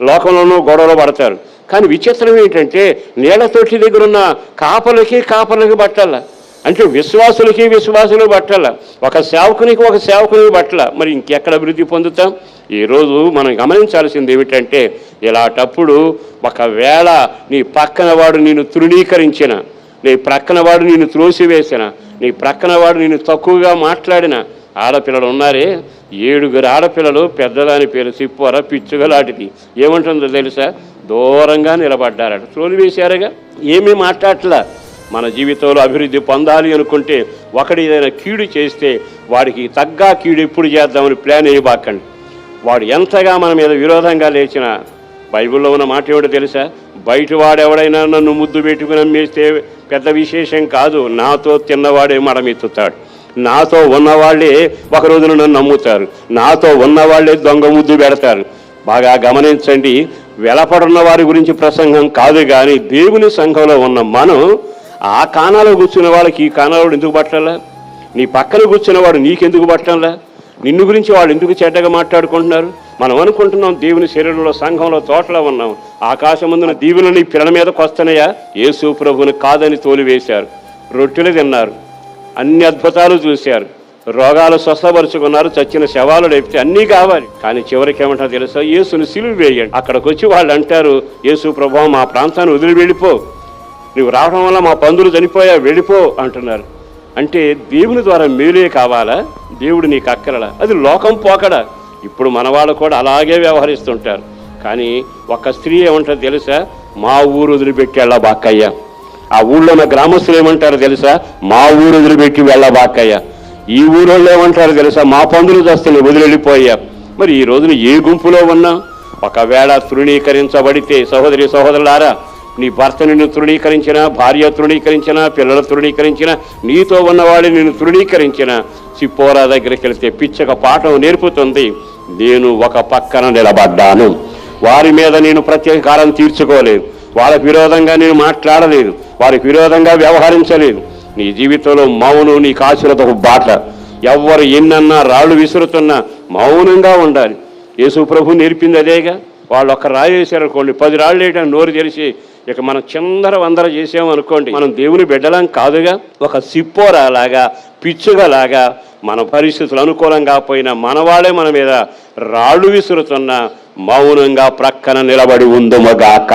లోకంలోనూ గొడవలు పడతారు. కానీ విచిత్రం ఏంటంటే నీళ్ళ తొట్టి దగ్గర ఉన్న కాపలకి కాపలకి బట్టల అంటే విశ్వాసులకి విశ్వాసులు బట్టల ఒక సేవకునికి ఒక సేవకునికి బట్టల. మరి ఇంకెక్కడ అభివృద్ధి పొందుతాం? ఈరోజు మనం గమనించాల్సింది ఏమిటంటే ఇలాంటప్పుడు ఒకవేళ నీ పక్కన వాడు నేను తృణీకరించిన నీ ప్రక్కన వాడు నేను త్రోసివేసిన నీ ప్రక్కన వాడు నేను తక్కువగా మాట్లాడిన ఆడపిల్లలు ఉన్నారే? ఏడుగురు ఆడపిల్లలు పెద్దదాని పేరు సిప్పొర పిచ్చుగలాంటిది ఏమంటుందో తెలుసా? దూరంగా నిలబడ్డారట. త్రోలు వేశారుగా? ఏమీ మాట్లాడట్లా? మన జీవితంలో అభివృద్ధి పొందాలి అనుకుంటే ఒకడు ఏదైనా కీడు చేస్తే వాడికి తగ్గ కీడు ఎప్పుడు చేద్దామని ప్లాన్ వేయబాకండి. వాడు ఎంతగా మన మీద విరోధంగా లేచిన బైబిల్లో ఉన్న మాట ఏమిటో తెలుసా? బయట వాడెవడైనా నన్ను ముద్దు పెట్టుకుని అమ్మేస్తే పెద్ద విశేషం కాదు. నాతో తిన్నవాడే మడమెత్తుతాడు. నాతో ఉన్నవాళ్ళే ఒక రోజున నన్ను నమ్ముతారు. నాతో ఉన్నవాళ్ళే దొంగ ముద్దు పెడతారు. బాగా గమనించండి వెలపడున్న వారి గురించి ప్రసంగం కాదు కానీ దేవుని సంఘంలో ఉన్న మనం ఆ కాణాలో కూర్చున్న వాళ్ళకి ఈ కానాలో ఎందుకు పట్టాలా నీ పక్కన కూర్చున్నవాడు నీకెందుకు పట్టంలా నిన్ను గురించి వాళ్ళు ఎందుకు చెడ్డగా మాట్లాడుకుంటున్నారు? మనం అనుకుంటున్నాం దేవుని శరీరంలో సంఘంలో తోటలో ఉన్నాం. ఆకాశం ముందున దీవులు నీ పిల్లల మీదకి వస్తున్నాయా? యేసు ప్రభుని కాదని తోలివేశారు. రొట్టెలు తిన్నారు. అన్ని అద్భుతాలు చూశారు. రోగాలు స్వస్థపరుచుకున్నారు చచ్చిన శవాలు లేపితే అన్నీ కావాలి. కానీ చివరికి ఏమంటారు తెలుసా? యేసుని సిలువు వేయండి. అక్కడికి వచ్చి వాళ్ళు అంటారు యేసు ప్రభావం మా ప్రాంతాన్ని వదిలి వెళ్ళిపో. నువ్వు రావడం వల్ల మా పందులు చనిపోయా వెళ్ళిపో అంటున్నారు. అంటే దేవుని ద్వారా మేలే కావాలా? దేవుడు నీకు అక్కరడా అది లోకం పోకడా. ఇప్పుడు మన వాళ్ళు కూడా అలాగే వ్యవహరిస్తుంటారు. కానీ ఒక స్త్రీ ఏమంటారు తెలుసా? మా ఊరు వదిలిపెట్టి వెళ్ళబాకయ్యా ఆ ఊళ్ళో ఉన్న గ్రామస్తులు ఏమంటారు తెలుసా? మా ఊరు వదిలిపెట్టి వెళ్ళబాకయ్యా. ఈ ఊరోళ్ళు ఏమంటారు తెలుసా? మా పందులు దస్తులు వదిలిపోయా మరి ఈ రోజున ఏ గుంపులో ఉన్నా? ఒకవేళ తృణీకరించబడితే సహోదరి సహోదరులారా నీ భర్త నిన్ను తృణీకరించిన భార్య తృణీకరించిన పిల్లలు తృణీకరించిన నీతో ఉన్నవాడిని నిన్ను తృణీకరించిన సిప్పోరా దగ్గరికి వెళ్తే పిచ్చక పాఠం నేర్పుతుంది. నేను ఒక పక్కన నిలబడ్డాను. వారి మీద నేను ప్రత్యేకారం తీర్చుకోలేదు. వాళ్ళ విరోధంగా నేను మాట్లాడలేదు. వారికి విరోధంగా వ్యవహరించలేదు నీ జీవితంలో మౌనం నీకు ఆశీర్వదపు బాట. ఎవ్వరు ఎన్నన్నా రాళ్ళు విసురుతున్నా మౌనంగా ఉండాలి. యేసు ప్రభు నేర్పింది అదేగా. వాళ్ళు ఒక రాయి వేసారు అనుకోండి పది రాళ్ళు వేయడం నోరు తెరిచి ఇక మనం చిందర వందర చేసామనుకోండి మనం దేవుని బిడ్డలం కాదుగా. ఒక సిప్పోరాలాగా పిచ్చుగలాగా మన పరిస్థితులు అనుకూలంగా మన మనవాళ్ళే మన మీద రాళ్ళు విసురుతున్నా మౌనంగా ప్రక్కన నిలబడి ఉందుమగాక.